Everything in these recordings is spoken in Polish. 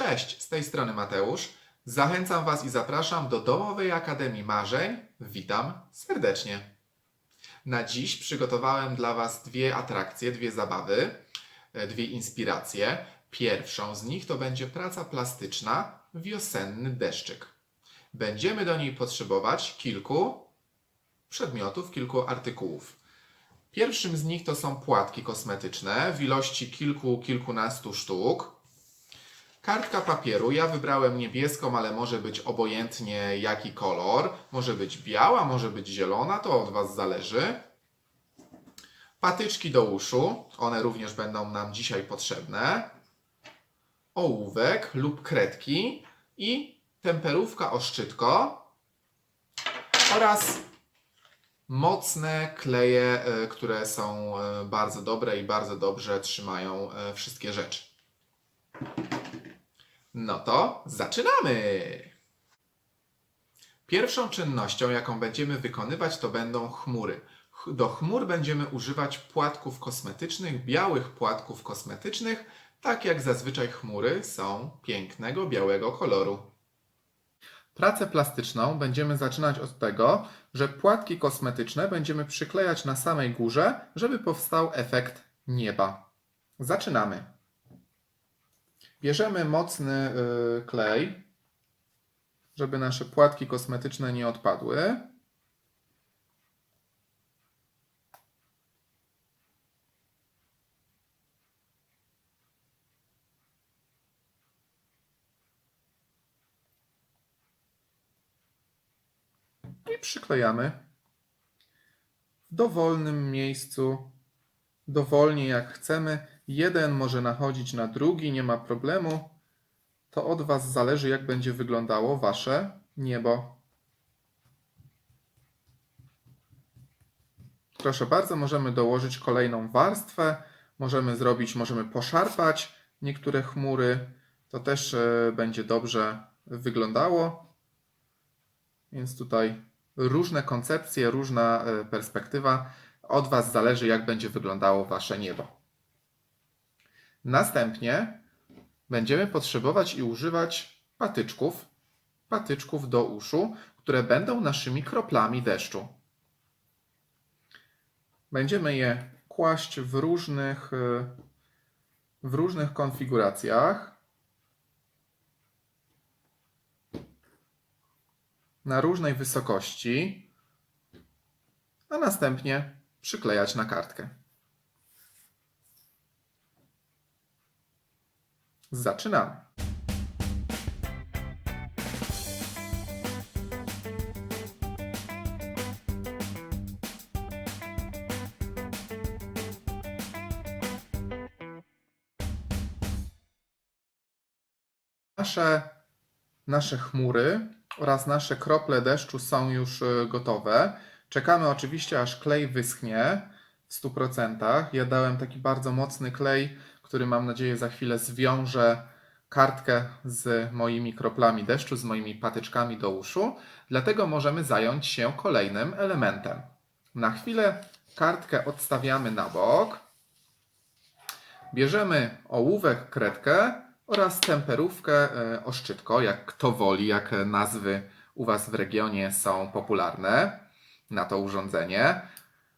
Cześć, z tej strony Mateusz. Zachęcam Was i zapraszam do Domowej Akademii Marzeń. Witam serdecznie. Na dziś przygotowałem dla Was dwie atrakcje, dwie zabawy, e, dwie inspiracje. Pierwszą z nich to będzie praca plastyczna Wiosenny deszczyk. Będziemy do niej potrzebować kilku przedmiotów, kilku artykułów. Pierwszym z nich to są płatki kosmetyczne w ilości kilku, kilkunastu sztuk. Kartka papieru. Ja wybrałem niebieską, ale może być obojętnie jaki kolor. Może być biała, może być zielona, to od Was zależy. Patyczki do uszu. One również będą nam dzisiaj potrzebne. Ołówek lub kredki i temperówka oszczytko oraz mocne kleje, e, które są e, bardzo dobre i bardzo dobrze trzymają e, wszystkie rzeczy. No to zaczynamy! Pierwszą czynnością, jaką będziemy wykonywać, to będą chmury. Ch- Do chmur będziemy używać płatków kosmetycznych, białych płatków kosmetycznych, tak jak zazwyczaj chmury są pięknego białego koloru. Pracę plastyczną będziemy zaczynać od tego, że płatki kosmetyczne będziemy przyklejać na samej górze, żeby powstał efekt nieba. Zaczynamy. Bierzemy mocny y, klej, żeby nasze płatki kosmetyczne nie odpadły. I przyklejamy w dowolnym miejscu, dowolnie jak chcemy. Jeden może nachodzić na drugi, nie ma problemu. To od Was zależy, jak będzie wyglądało Wasze niebo. Proszę bardzo, możemy dołożyć kolejną warstwę. Możemy zrobić, możemy poszarpać niektóre chmury. To też e, będzie dobrze wyglądało. Więc tutaj różne koncepcje, różna e, perspektywa. Od Was zależy, jak będzie wyglądało Wasze niebo. Następnie będziemy potrzebować i używać patyczków, patyczków do uszu, które będą naszymi kroplami deszczu. Będziemy je kłaść w różnych, w różnych konfiguracjach. na różnej wysokości, a następnie przyklejać na kartkę. Zaczynamy. Nasze, nasze chmury oraz nasze krople deszczu są już e, gotowe. Czekamy oczywiście, aż klej wyschnie w 100%. Ja dałem taki bardzo mocny klej, który mam nadzieję za chwilę zwiąże kartkę z moimi kroplami deszczu, z moimi patyczkami do uszu. Dlatego możemy zająć się kolejnym elementem. Na chwilę kartkę odstawiamy na bok. Bierzemy ołówek, kredkę oraz temperówkę e, oszczytko, jak kto woli, jak nazwy u Was w regionie są popularne na to urządzenie.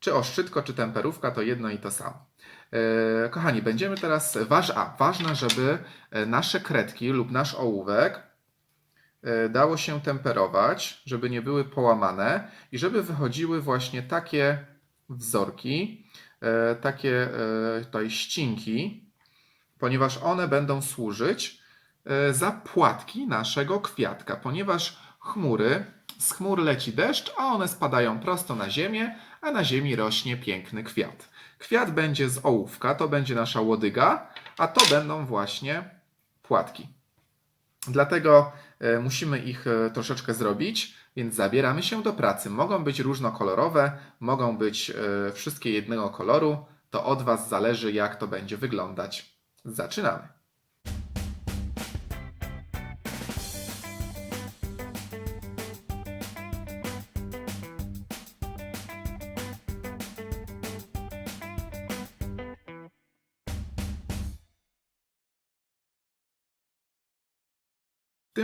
Czy oszczytko, czy temperówka to jedno i to samo. E, Kochani, będziemy teraz. Waż, a, ważne, żeby e, nasze kredki lub nasz ołówek e, dało się temperować, żeby nie były połamane i żeby wychodziły właśnie takie wzorki, takie tutaj ścinki, ponieważ one będą służyć za płatki naszego kwiatka, ponieważ chmury, z chmur leci deszcz, a one spadają prosto na ziemię, a na ziemi rośnie piękny kwiat. Kwiat będzie z ołówka, to będzie nasza łodyga, a to będą właśnie płatki. Dlatego e, musimy ich e, troszeczkę zrobić, więc zabieramy się do pracy. Mogą być różnokolorowe, mogą być e, wszystkie jednego koloru. To od Was zależy, jak to będzie wyglądać. Zaczynamy.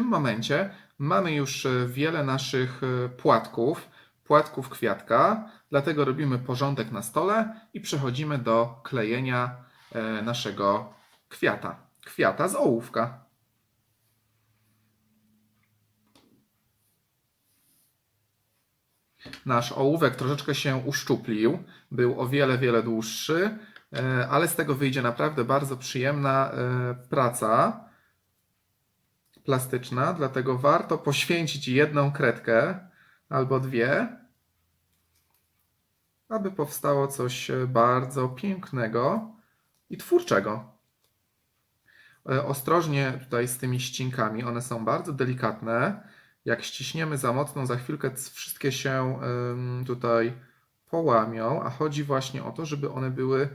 Tym momencie mamy już e, wiele naszych e, płatków, płatków kwiatka, dlatego robimy porządek na stole i przechodzimy do klejenia e, naszego kwiata. Kwiata z ołówka. Nasz ołówek troszeczkę się uszczuplił, był o wiele, wiele dłuższy, ale z tego wyjdzie naprawdę bardzo przyjemna praca plastyczna, dlatego warto poświęcić jedną kredkę albo dwie, aby powstało coś e, bardzo pięknego i twórczego. E, Ostrożnie tutaj z tymi ścinkami, one są bardzo delikatne. Jak ściśniemy za mocno, za chwilkę wszystkie się tutaj połamią, a chodzi właśnie o to, żeby one były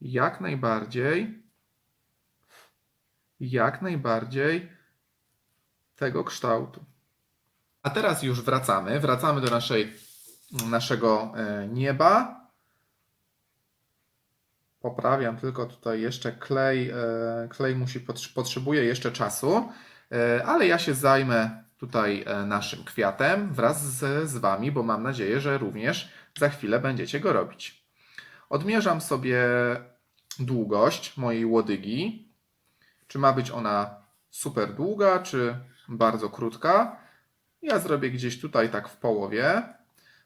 jak najbardziej, jak najbardziej tego kształtu. A teraz już wracamy, wracamy do naszej, naszego e, nieba. Poprawiam tylko tutaj jeszcze klej. e, Klej musi potrz- potrzebuje jeszcze czasu, e, ale ja się zajmę tutaj naszym kwiatem wraz z, z Wami, bo mam nadzieję, że również za chwilę będziecie go robić. Odmierzam sobie długość mojej łodygi. Czy ma być ona super długa, czy bardzo krótka? Ja zrobię gdzieś tutaj tak w połowie,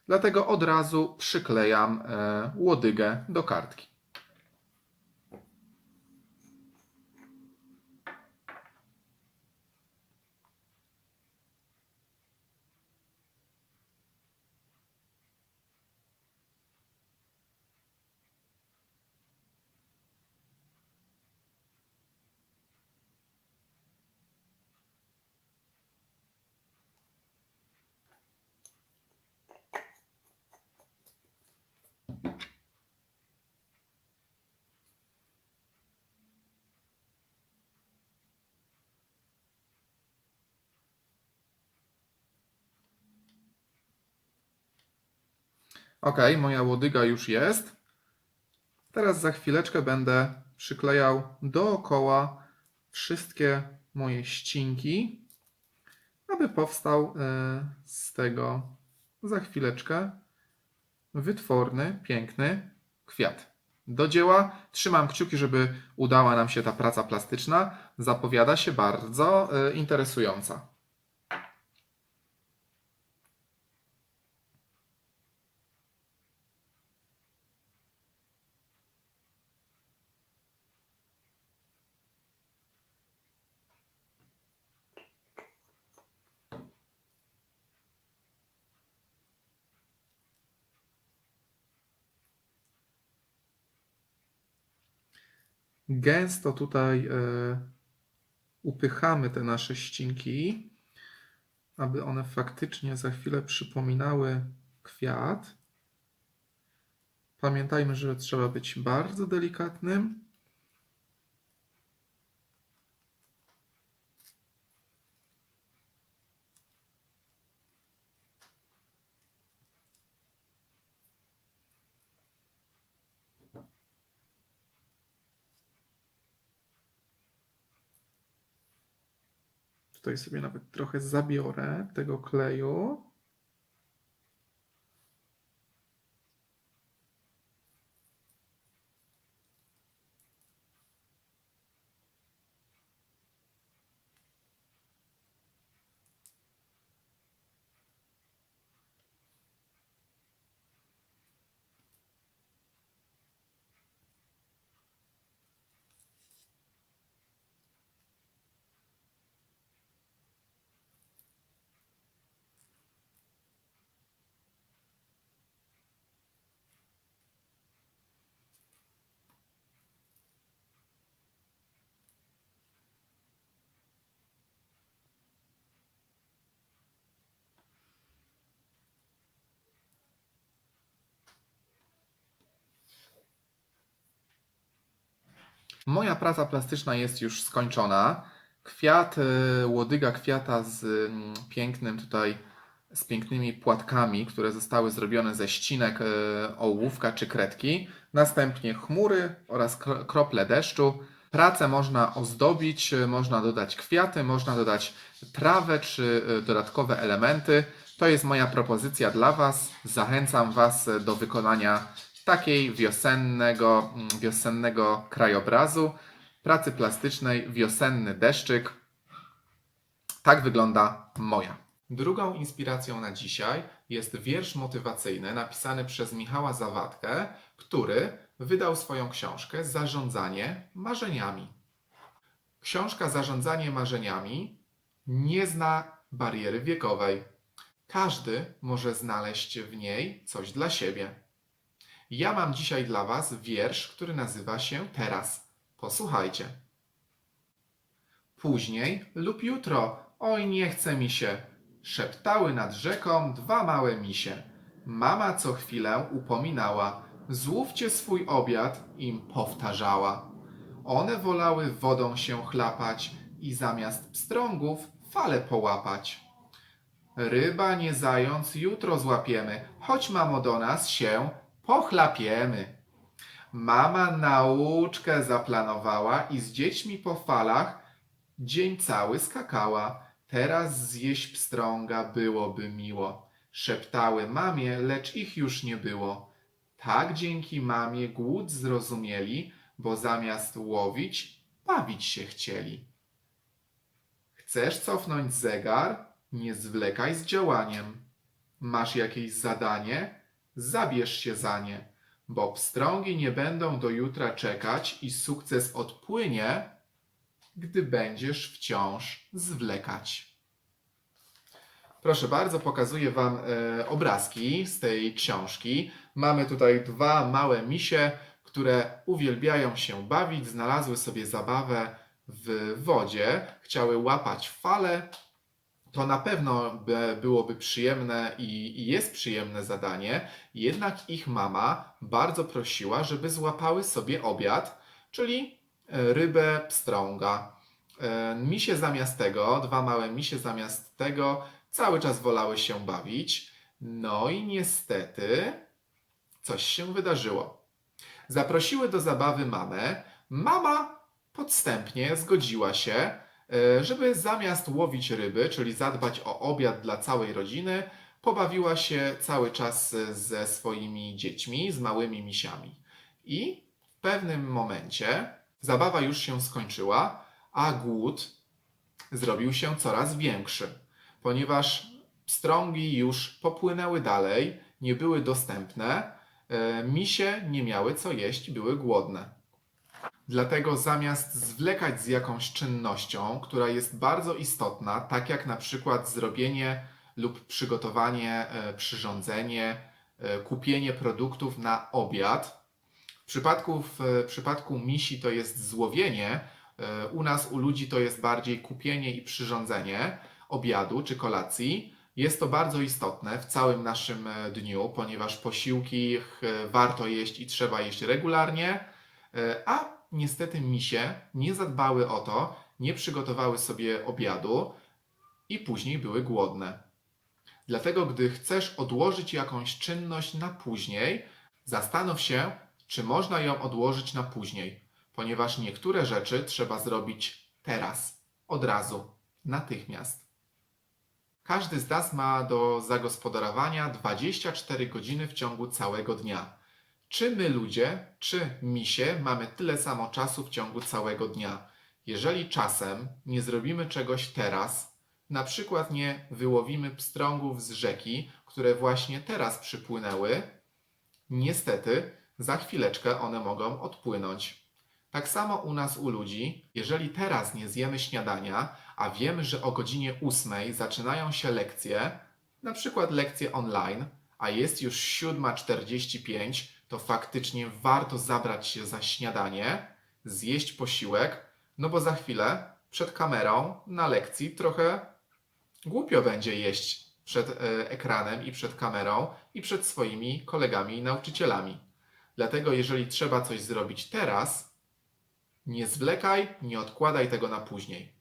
dlatego od razu przyklejam e, łodygę do kartki. Ok, moja łodyga już jest. Teraz za chwileczkę będę przyklejał dookoła wszystkie moje ścinki, aby powstał e, z tego za chwileczkę wytworny, piękny kwiat. Do dzieła. Trzymam kciuki, żeby udała nam się ta praca plastyczna. Zapowiada się bardzo e, interesująca. Gęsto tutaj e, upychamy te nasze ścinki, aby one faktycznie za chwilę przypominały kwiat. Pamiętajmy, że trzeba być bardzo delikatnym. Tutaj sobie nawet trochę zabiorę tego kleju. Moja praca plastyczna jest już skończona. Kwiat, e, łodyga kwiata z mm, pięknym tutaj, z pięknymi płatkami, które zostały zrobione ze ścinek e, ołówka czy kredki. Następnie chmury oraz kro- krople deszczu. Pracę można ozdobić, y, można dodać kwiaty, można dodać trawę czy y, dodatkowe elementy. To jest moja propozycja dla Was. Zachęcam Was y, do wykonania takiej wiosennego, mm, wiosennego krajobrazu, pracy plastycznej, wiosenny deszczyk. Tak wygląda moja. Drugą inspiracją na dzisiaj jest wiersz motywacyjny napisany przez Michała Zawadkę, który wydał swoją książkę Zarządzanie marzeniami. Książka Zarządzanie marzeniami nie zna bariery wiekowej. Każdy może znaleźć w niej coś dla siebie. Ja mam dzisiaj dla Was wiersz, który nazywa się Teraz. Posłuchajcie. Później lub jutro, oj nie chce mi się, szeptały nad rzeką dwa małe misie. Mama co chwilę upominała, złówcie swój obiad, im powtarzała. One wolały wodą się chlapać i zamiast pstrągów fale połapać. Ryba nie zając jutro złapiemy, choć mamo do nas się pochlapiemy. Mama nauczkę zaplanowała i z dziećmi po falach dzień cały skakała. Teraz zjeść pstrąga byłoby miło. Szeptały mamie, lecz ich już nie było. Tak dzięki mamie głód zrozumieli, bo zamiast łowić, bawić się chcieli. Chcesz cofnąć zegar? Nie zwlekaj z działaniem. Masz jakieś zadanie? Zabierz się za nie, bo pstrągi nie będą do jutra czekać i sukces odpłynie, gdy będziesz wciąż zwlekać. Proszę bardzo, pokazuję Wam e, obrazki z tej książki. Mamy tutaj dwa małe misie, które uwielbiają się bawić, znalazły sobie zabawę w wodzie, chciały łapać fale. To na pewno by, byłoby przyjemne i, i jest przyjemne zadanie, jednak ich mama bardzo prosiła, żeby złapały sobie obiad, czyli e, rybę pstrąga. E, Misie zamiast tego, dwa małe misie zamiast tego, cały czas wolały się bawić. No i niestety coś się wydarzyło. Zaprosiły do zabawy mamę. Mama podstępnie zgodziła się, żeby zamiast łowić ryby, czyli zadbać o obiad dla całej rodziny, pobawiła się cały czas ze swoimi dziećmi, z małymi misiami. I w pewnym momencie zabawa już się skończyła, a głód zrobił się coraz większy, ponieważ pstrągi już popłynęły dalej, nie były dostępne, e, misie nie miały co jeść, były głodne. Dlatego zamiast zwlekać z jakąś czynnością, która jest bardzo istotna, tak jak na przykład zrobienie lub przygotowanie, e, przyrządzenie, e, kupienie produktów na obiad, w przypadku, w przypadku misi to jest złowienie, e, u nas, u ludzi to jest bardziej kupienie i przyrządzenie obiadu czy kolacji. Jest to bardzo istotne w całym naszym e, dniu, ponieważ posiłki e, warto jeść i trzeba jeść regularnie, e, a niestety misie nie zadbały o to, nie przygotowały sobie obiadu i później były głodne. Dlatego, gdy chcesz odłożyć jakąś czynność na później, zastanów się, czy można ją odłożyć na później, ponieważ niektóre rzeczy trzeba zrobić teraz, od razu, natychmiast. Każdy z nas ma do zagospodarowania 24 godziny w ciągu całego dnia. Czy my ludzie, czy misie mamy tyle samo czasu w ciągu całego dnia? Jeżeli czasem nie zrobimy czegoś teraz, na przykład nie wyłowimy pstrągów z rzeki, które właśnie teraz przypłynęły, niestety za chwileczkę one mogą odpłynąć. Tak samo u nas, u ludzi, jeżeli teraz nie zjemy śniadania, a wiemy, że o godzinie 8 zaczynają się lekcje, na przykład lekcje online, a jest już 7.45, to faktycznie warto zabrać się za śniadanie, zjeść posiłek, no bo za chwilę przed kamerą na lekcji trochę głupio będzie jeść przed e, ekranem i przed kamerą i przed swoimi kolegami i nauczycielami. Dlatego, jeżeli trzeba coś zrobić teraz, nie zwlekaj, nie odkładaj tego na później.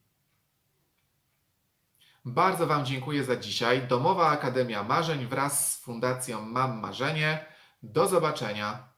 Bardzo Wam dziękuję za dzisiaj. Domowa Akademia Marzeń wraz z Fundacją Mam Marzenie. Do zobaczenia.